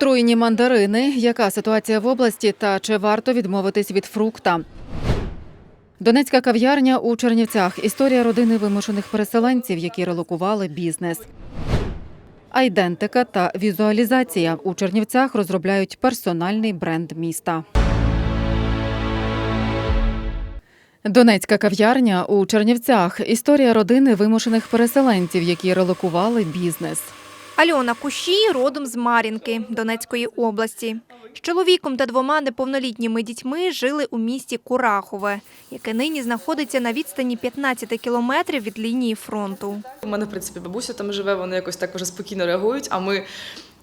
Отруєні мандарини. Яка ситуація в області та чи варто відмовитись від фрукта? Донецька кав'ярня у Чернівцях. Історія родини вимушених переселенців, які релокували бізнес. Айдентика та візуалізація у Чернівцях розробляють персональний бренд міста. Донецька кав'ярня у Чернівцях. Історія родини вимушених переселенців, які релокували бізнес. Альона Кущій родом з Мар'їнки Донецької області. З чоловіком та двома неповнолітніми дітьми жили у місті Курахове, яке нині знаходиться на відстані 15 кілометрів від лінії фронту. У мене, в принципі, бабуся там живе, вони якось так вже спокійно реагують, а ми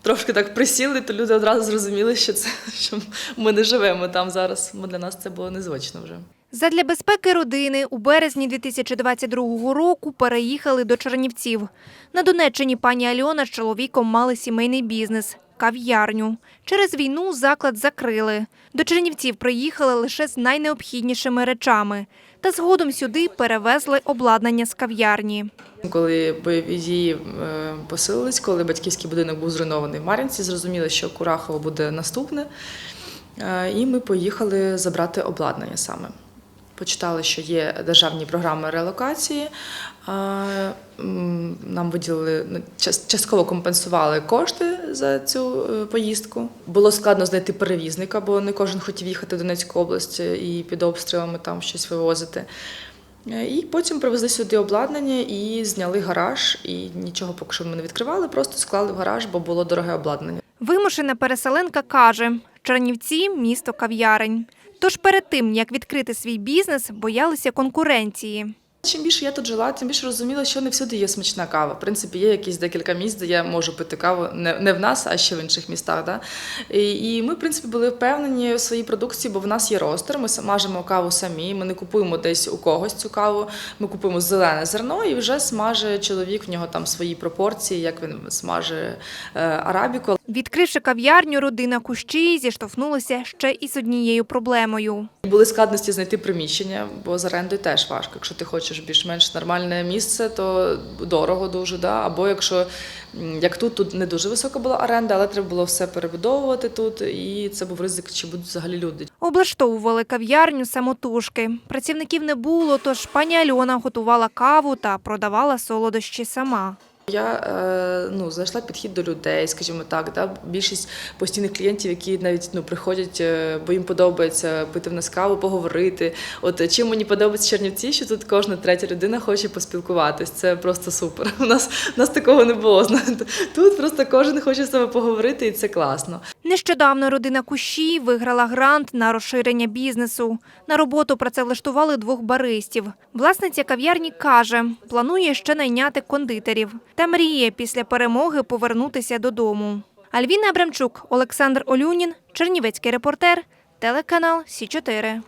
трошки так присіли, то люди одразу зрозуміли, що це що ми не живемо там зараз, бо для нас це було незвично вже. Задля безпеки родини у березні 2022 року переїхали до Чернівців. На Донеччині пані Альона з чоловіком мали сімейний бізнес – кав'ярню. Через війну заклад закрили. До Чернівців приїхали лише з найнеобхіднішими речами. Та згодом сюди перевезли обладнання з кав'ярні. Коли бойові дії е, посилились, коли батьківський будинок був зруйнований в Мар'їнці, зрозуміли, що Курахово буде наступне. Е, І ми поїхали забрати обладнання саме. Почитали, що є державні програми релокації. Е, Нам виділили ну, час- частково компенсували кошти за цю е, поїздку. Було складно знайти перевізника, бо не кожен хотів їхати в Донецьку область і під обстрілами там щось вивозити. Е, І потім привезли сюди обладнання і зняли гараж. І нічого поки що ми не відкривали, просто склали в гараж, бо було дороге обладнання. Вимушена переселенка каже, Чернівці – місто кав'ярень. Тож перед тим, як відкрити свій бізнес, боялися конкуренції. Чим більше я тут жила, тим більше розуміла, що не всюди є смачна кава. В принципі, є якісь декілька місць, де я можу пити каву не, не в нас, а ще в інших містах. Да? І, і ми, в принципі, були впевнені в своїй продукції, бо в нас є ростер, ми смажимо каву самі, ми не купуємо десь у когось цю каву, ми купуємо зелене зерно і вже смаже чоловік, в нього там свої пропорції, як він смаже е, арабіку. Відкривши кав'ярню, родина Кущій зіштовхнулася ще із однією проблемою. Були складності знайти приміщення, бо з орендою теж важко. Якщо ти хочеш більш-менш нормальне місце, то дорого дуже. Да? Або якщо як тут, тут не дуже висока була оренда, але треба було все перебудовувати тут, і це був ризик, чи будуть взагалі люди. Облаштовували кав'ярню самотужки. Працівників не було, тож пані Альона готувала каву та продавала солодощі сама. Я е, ну, знайшла підхід до людей, скажімо так. Да? Більшість постійних клієнтів, які навіть ну, приходять, е, бо їм подобається пити в нас каву, поговорити. От чим мені подобається Чернівці, що тут кожна третя людина хоче поспілкуватись. Це просто супер. У нас, у нас такого не було. знаєте. Тут просто кожен хоче з себе поговорити, і це класно. Нещодавно родина Кущій виграла грант на розширення бізнесу. На роботу працевлаштували двох баристів. Власниця кав'ярні каже, планує ще найняти кондитерів та мріє після перемоги повернутися додому. Альвіна Абрамчук, Олександр Олюнін, Чернівецький репортер, телеканал Сі 4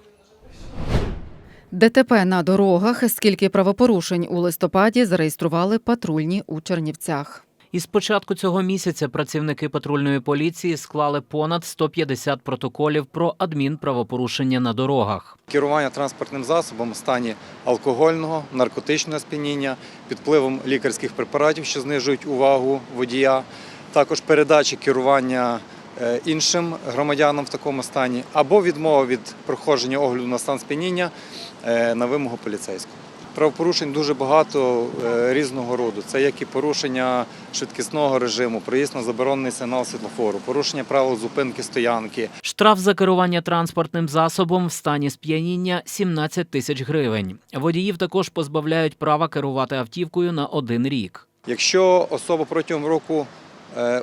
ДТП на дорогах. Скільки правопорушень у листопаді зареєстрували патрульні у Чернівцях. Із початку цього місяця працівники патрульної поліції склали понад 150 протоколів про адмінправопорушення на дорогах. Керування транспортним засобом в стані алкогольного, наркотичного сп'яніння, під впливом лікарських препаратів, що знижують увагу водія, також передачі керування е, іншим громадянам в такому стані, або відмова від проходження огляду на стан сп'яніння е, на вимогу поліцейського. Правопорушень дуже багато е, різного роду. Це як і порушення швидкісного режиму, проїзд на заборонений сигнал світлофору, порушення правил зупинки стоянки, Штраф за керування транспортним засобом в стані сп'яніння 17 тисяч гривень. Водіїв також позбавляють права керувати автівкою на один рік. Якщо особа протягом року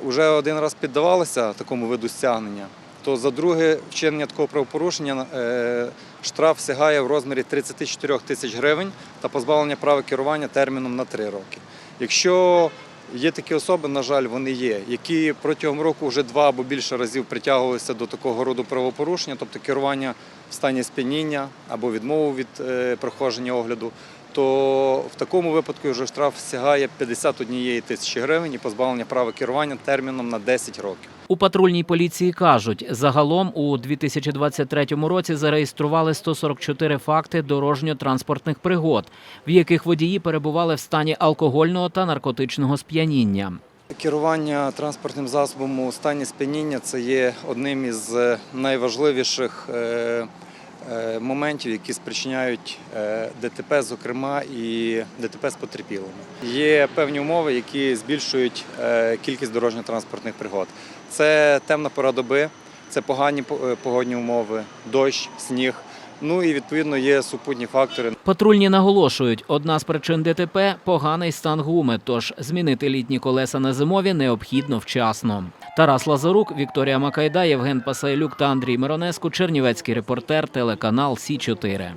вже один раз піддавалася такому виду стягнення, то за друге вчинення такого правопорушення е, штраф сягає в розмірі 34 тисяч гривень та позбавлення права керування терміном на 3 роки. Якщо є такі особи, на жаль, вони є, які протягом року вже два або більше разів притягувалися до такого роду правопорушення, тобто керування в стані сп'яніння або відмову від е, проходження огляду, то в такому випадку вже штраф сягає 51 тисячі гривень і позбавлення права керування терміном на 10 років. У патрульній поліції кажуть, загалом у 2023 році зареєстрували 144 факти дорожньо-транспортних пригод, в яких водії перебували в стані алкогольного та наркотичного сп'яніння. Керування транспортним засобом у стані сп'яніння це є одним із найважливіших е, моментів, які спричиняють е, ДТП, зокрема і ДТП з потерпілими. Є певні умови, які збільшують е, кількість дорожньо-транспортних пригод. Це темна пора доби, це погані по- е, погодні умови, дощ, сніг. Ну і відповідно є супутні фактори. Патрульні наголошують, одна з причин ДТП – поганий стан гуми, тож змінити літні колеса на зимові необхідно вчасно. Тарас Лазарук, Вікторія Макайда, Євген Пасайлюк та Андрій Миронеску, Чернівецький репортер, телеканал Сі-4.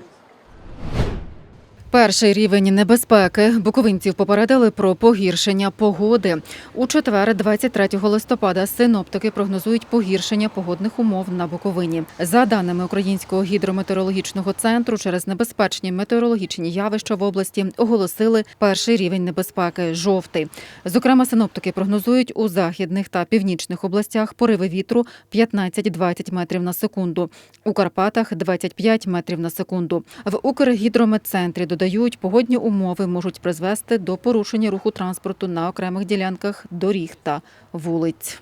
Перший рівень небезпеки. Буковинців попередили про погіршення погоди. У четвер, 23 листопада, синоптики прогнозують погіршення погодних умов на Буковині. За даними Українського гідрометеорологічного центру, через небезпечні метеорологічні явища в області оголосили перший рівень небезпеки жовтий. Зокрема, синоптики прогнозують у західних та північних областях пориви вітру 15-20 метрів на секунду. У Карпатах 25 метрів на секунду. В Укргідрометцентрі додають, погодні умови можуть призвести до порушення руху транспорту на окремих ділянках доріг та вулиць.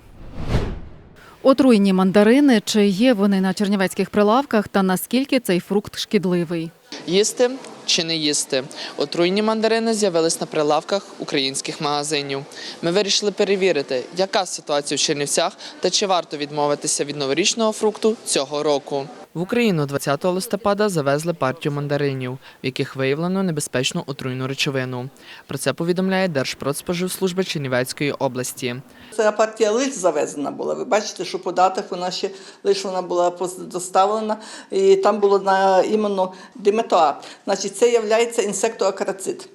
Отруйні мандарини. Чи є вони на чернівецьких прилавках та наскільки цей фрукт шкідливий? Їсти чи не їсти? Отруйні мандарини з'явились на прилавках українських магазинів. Ми вирішили перевірити, яка ситуація в Чернівцях та чи варто відмовитися від новорічного фрукту цього року. В Україну 20 листопада завезли партію мандаринів, в яких виявлено небезпечну отруйну речовину. Про це повідомляє Держпродспоживслужба Чернівецької області. Ця партія лише завезена була. Ви бачите, що по датах вона ще лише вона була доставлена, і там було на іменно диметоа. Значить, це є інсектоакарацид.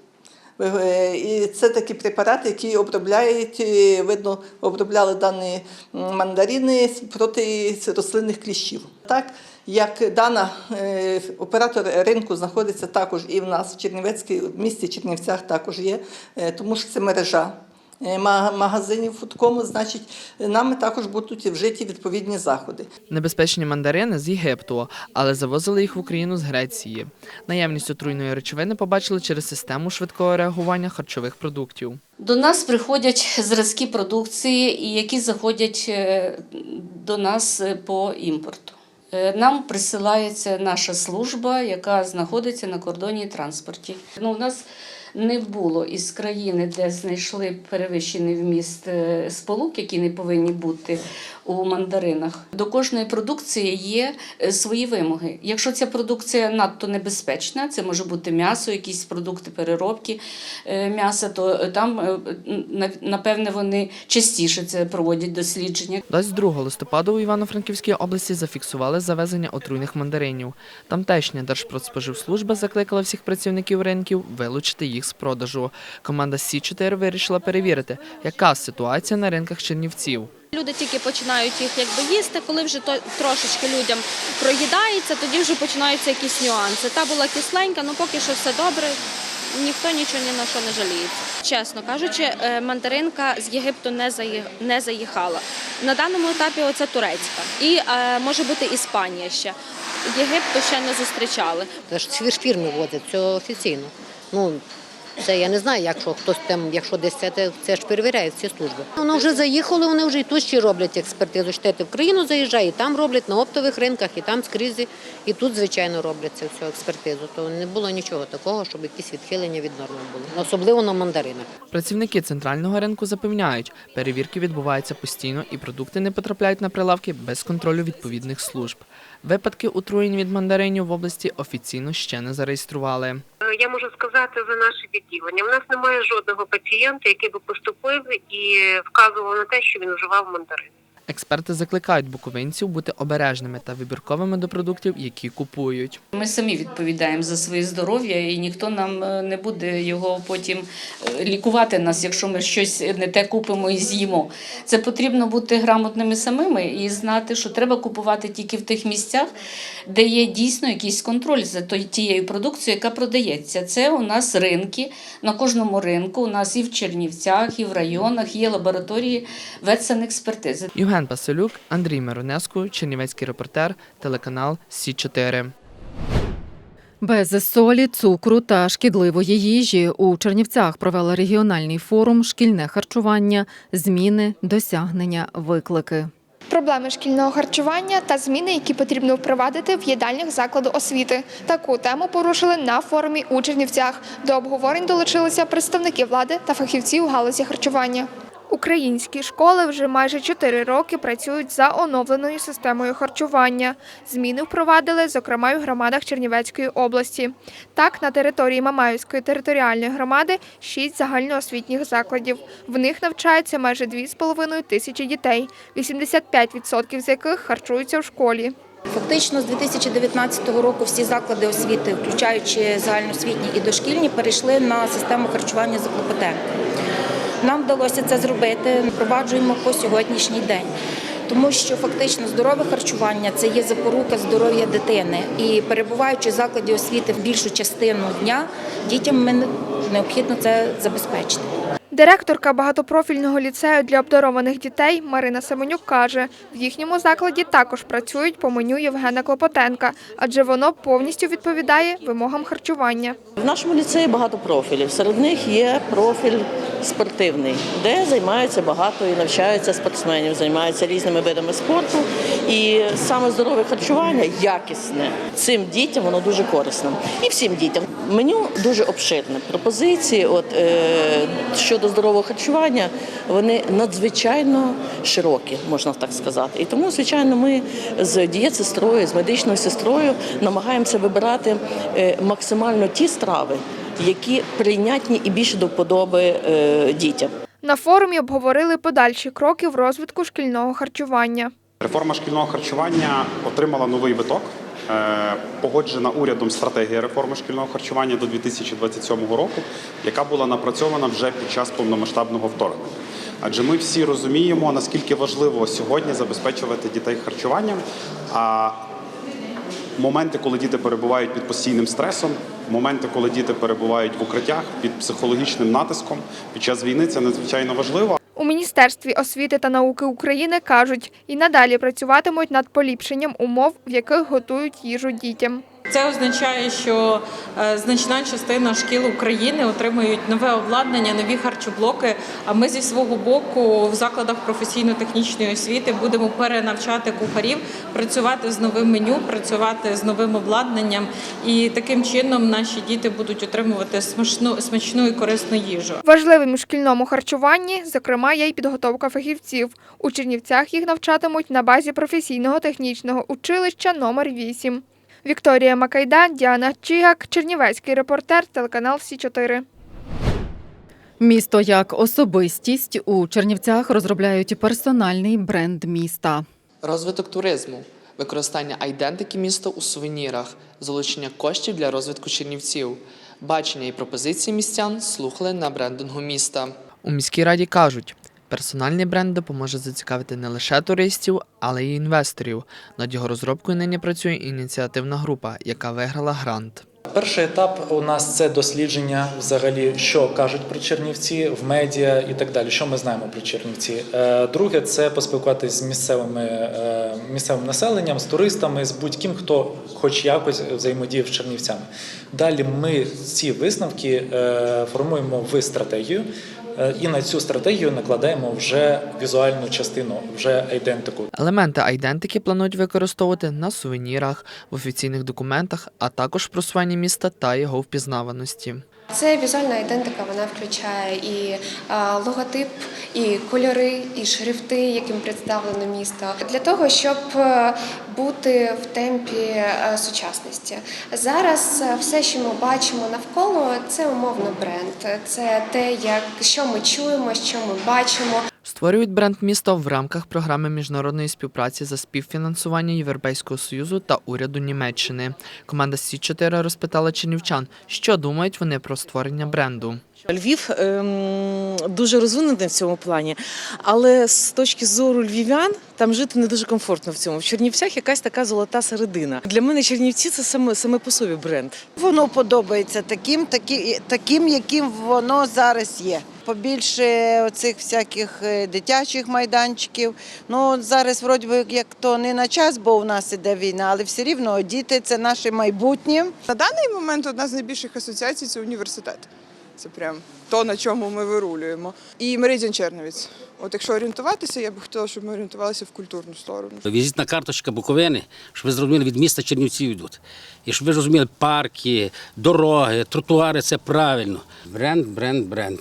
Е, І це такі препарати, які обробляють, е, видно, обробляли дані мандарини проти рослинних кліщів. Так як дана е, оператор ринку знаходиться також і в нас в Чернівецькій в місті Чернівцях також є, тому що це мережа магазинів фудкому, значить, нами також будуть вжиті відповідні заходи. Небезпечні мандарини з Єгипту, але завозили їх в Україну з Греції. Наявність отруйної речовини побачили через систему швидкого реагування харчових продуктів. До нас приходять зразки продукції, і які заходять е, до нас е, по імпорту. Е, Нам присилається наша служба, яка знаходиться на кордоні транспорті. Ну, у нас не було із країни, де знайшли перевищений вміст е, сполук, які не повинні бути у мандаринах. До кожної продукції є е, свої вимоги. Якщо ця продукція надто небезпечна, це може бути м'ясо, якісь продукти переробки е, м'яса, то е, там напевне вони частіше це проводять дослідження. 22 листопада у Івано-Франківській області зафіксували завезення отруйних мандаринів. Тамтешня Держпродспоживслужба закликала всіх працівників ринків вилучити їх з продажу. Команда Сі-4 вирішила перевірити, яка ситуація на ринках Чернівців. Люди тільки починають їх якби їсти, коли вже то трошечки людям проїдається, тоді вже починаються якісь нюанси. Та була кисленька, ну поки що все добре. Ніхто нічого ні на що не жаліється. Чесно кажучи, е, мандаринка з Єгипту не не заїхала. На даному етапі оце турецька і е, може бути Іспанія ще. Єгипту ще не зустрічали. Це ж ці ж фірми возять, це офіційно. Ну, це я не знаю, якщо хтось там, якщо десь це, це, ж перевіряють всі служби. Воно вже заїхало, вони вже і тут ще роблять експертизу. Штети в країну заїжджає, і там роблять на оптових ринках, і там скрізь, і тут, звичайно, роблять це всю експертизу. То не було нічого такого, щоб якісь відхилення від норми були. Особливо на мандаринах. Працівники центрального ринку запевняють, перевірки відбуваються постійно і продукти не потрапляють на прилавки без контролю відповідних служб. Випадки отруєнь від мандаринів в області офіційно ще не зареєстрували. Е, Я можу сказати за наше відділення. У нас немає жодного пацієнта, який би поступив і вказував на те, що він вживав мандарин. Експерти закликають буковинців бути обережними та вибірковими до продуктів, які купують. Ми самі відповідаємо за своє здоров'я, і ніхто нам е, не буде його потім е, лікувати нас, якщо ми щось не те купимо і з'їмо. Це потрібно бути грамотними самими і знати, що треба купувати тільки в тих місцях, де є дійсно якийсь контроль за тією продукцією, яка продається. Це у нас ринки. На кожному ринку у нас і в Чернівцях, і в районах є лабораторії ветсанекспертизи. Євген Паселюк, Андрій Миронеску, Чернівецький репортер, телеканал Сі 4 Без солі, цукру та шкідливої їжі у Чернівцях провели регіональний форум Шкільне харчування, зміни, досягнення, виклики. Проблеми шкільного харчування та зміни, які потрібно впровадити в їдальнях закладу освіти. Таку тему порушили на форумі у Чернівцях. До обговорень долучилися представники влади та фахівці у галузі харчування. Українські школи вже майже 4 роки працюють за оновленою системою харчування. Зміни впровадили, зокрема, й у громадах Чернівецької області. Так, на території Мамаївської територіальної громади 6 загальноосвітніх закладів. В них навчаються майже 2,5 тисячі дітей, 85% з яких харчуються в школі. Фактично з 2019 року всі заклади освіти, включаючи загальноосвітні і дошкільні, перейшли на систему харчування за Клопотенком. Нам вдалося це зробити, впроваджуємо по сьогоднішній день. Тому що фактично здорове харчування це є запорука здоров'я дитини. І перебуваючи в закладі освіти в більшу частину дня, дітям ми необхідно це забезпечити. Директорка багатопрофільного ліцею для обдарованих дітей Марина Семенюк каже, в їхньому закладі також працюють по меню Євгена Клопотенка, адже воно повністю відповідає вимогам харчування. В нашому ліцеї багато профілів. Серед них є профіль спортивний, де займаються багато і навчаються спортсменів, займаються різними видами спорту. І саме здорове харчування, якісне цим дітям воно дуже корисно. І всім дітям. Меню дуже обширне. Пропозиції, от е, щодо здорового харчування, вони надзвичайно широкі, можна так сказати. І тому, звичайно, ми з дієтсестрою, з медичною сестрою намагаємося вибирати е, максимально ті страви, які прийнятні і більше до вподоби е, дітям. На форумі обговорили подальші кроки в розвитку шкільного харчування. Реформа шкільного харчування отримала новий виток. Е, Погоджена урядом стратегія реформи шкільного харчування до 2027 року, яка була напрацьована вже під час повномасштабного вторгнення. Адже ми всі розуміємо, наскільки важливо сьогодні забезпечувати дітей харчуванням. А моменти, коли діти перебувають під постійним стресом, моменти, коли діти перебувають в укриттях під психологічним натиском під час війни, це надзвичайно важливо. У Міністерстві освіти та науки України кажуть, і надалі працюватимуть над поліпшенням умов, в яких готують їжу дітям. Це означає, що е, значна частина шкіл України отримують нове обладнання, нові харчоблоки. А ми зі свого боку в закладах професійно-технічної освіти будемо перенавчати кухарів, працювати з новим меню, працювати з новим обладнанням, і таким чином наші діти будуть отримувати смачну, смачну і корисну їжу. Важливим у шкільному харчуванні, зокрема, є й підготовка фахівців. У Чернівцях їх навчатимуть на базі професійного технічного училища номер 8. Вікторія Макайда, Діана Чігак, Чернівецький репортер, телеканал Сі 4 Місто як особистість у Чернівцях розробляють персональний бренд міста. Розвиток туризму, використання айдентики міста у сувенірах, залучення коштів для розвитку чернівців, бачення і пропозиції містян слухали на брендингу міста. У міській раді кажуть, персональний бренд допоможе зацікавити не лише туристів, але й інвесторів. Над його розробкою нині працює ініціативна група, яка виграла грант. Перший етап у нас це дослідження, взагалі, що кажуть про Чернівці в медіа і так далі. Що ми знаємо про Чернівці. Е, Друге, це поспілкуватися з місцевими е, місцевим населенням, з туристами, з будь-ким, хто хоч якось взаємодіє з Чернівцями. Далі ми ці висновки е, формуємо в стратегію. Е, І на цю стратегію накладаємо вже візуальну частину, вже айдентику. Елементи айдентики планують використовувати на сувенірах, в офіційних документах, а також в просуванні міста та його впізнаваності. Це візуальна ідентика, вона включає і логотип, і кольори, і шрифти, яким представлено місто, для того, щоб е, бути в темпі е, сучасності. Зараз е, все, що ми бачимо навколо, це умовно бренд. Це те, як що ми чуємо, що ми бачимо. Створюють бренд міста в рамках програми міжнародної співпраці за співфінансування Європейського союзу та уряду Німеччини. Команда Сі 4 розпитала чернівчан, що думають вони про створення бренду. Львів ем, дуже розвинений в цьому плані, але з точки зору львів'ян там жити не дуже комфортно в цьому. В Чернівцях якась така золота середина. Для мене Чернівці це саме саме по собі бренд. Воно подобається таким, такі, таким, яким воно зараз є. побільше оцих всяких е, дитячих майданчиків. Ну зараз, вроді би, як то не на час, бо у нас іде війна, але все рівно діти це наше майбутнє. На даний момент одна з найбільших асоціацій це університет. Це прям то, на чому ми вирулюємо. І Меридіан Черновіць. От якщо орієнтуватися, я б хотіла, щоб ми орієнтувалися в культурну сторону. Візитна карточка Буковини, щоб ви зрозуміли, від міста Чернівців йдуть. І щоб ви розуміли, парки, дороги, тротуари це правильно. Бренд, бренд, бренд.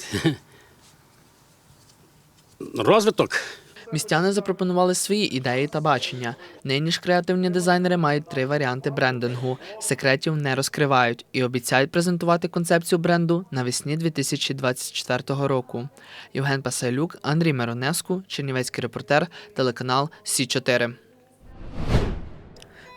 Розвиток. Містяни запропонували свої ідеї та бачення. Нині ж креативні дизайнери мають три варіанти брендингу. Секретів не розкривають і обіцяють презентувати концепцію бренду навесні 2024 року. Євген Пасайлюк, Андрій Миронеску, Чернівецький репортер, телеканал Сі 4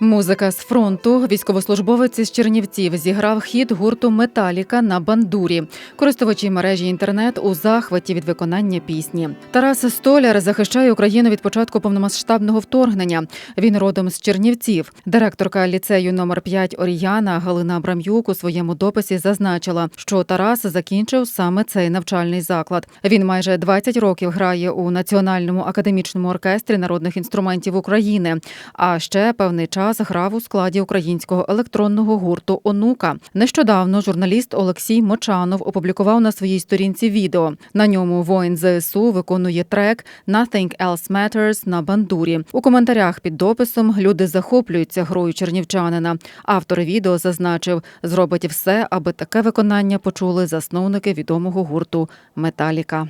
Музика з фронту. Військовослужбовець із Чернівців зіграв хіт гурту Металіка на бандурі. Користувачі мережі інтернет у захваті від виконання пісні. Тарас Столяр захищає Україну від початку повномасштабного вторгнення. Він родом з Чернівців. Директорка ліцею номер 5 Оріяна Галина Абрам'юк у своєму дописі зазначила, що Тарас закінчив саме цей навчальний заклад. Він майже 20 років грає у національному академічному оркестрі народних інструментів України. А ще певний час грав у складі українського електронного гурту Онука. Нещодавно журналіст Олексій Мочанов опублікував на своїй сторінці відео. На ньому воїн ЗСУ виконує трек «Nothing Else Matters» на бандурі. У коментарях під дописом люди захоплюються грою чернівчанина. Автор відео зазначив, зробить все, аби таке виконання почули засновники відомого гурту Металіка.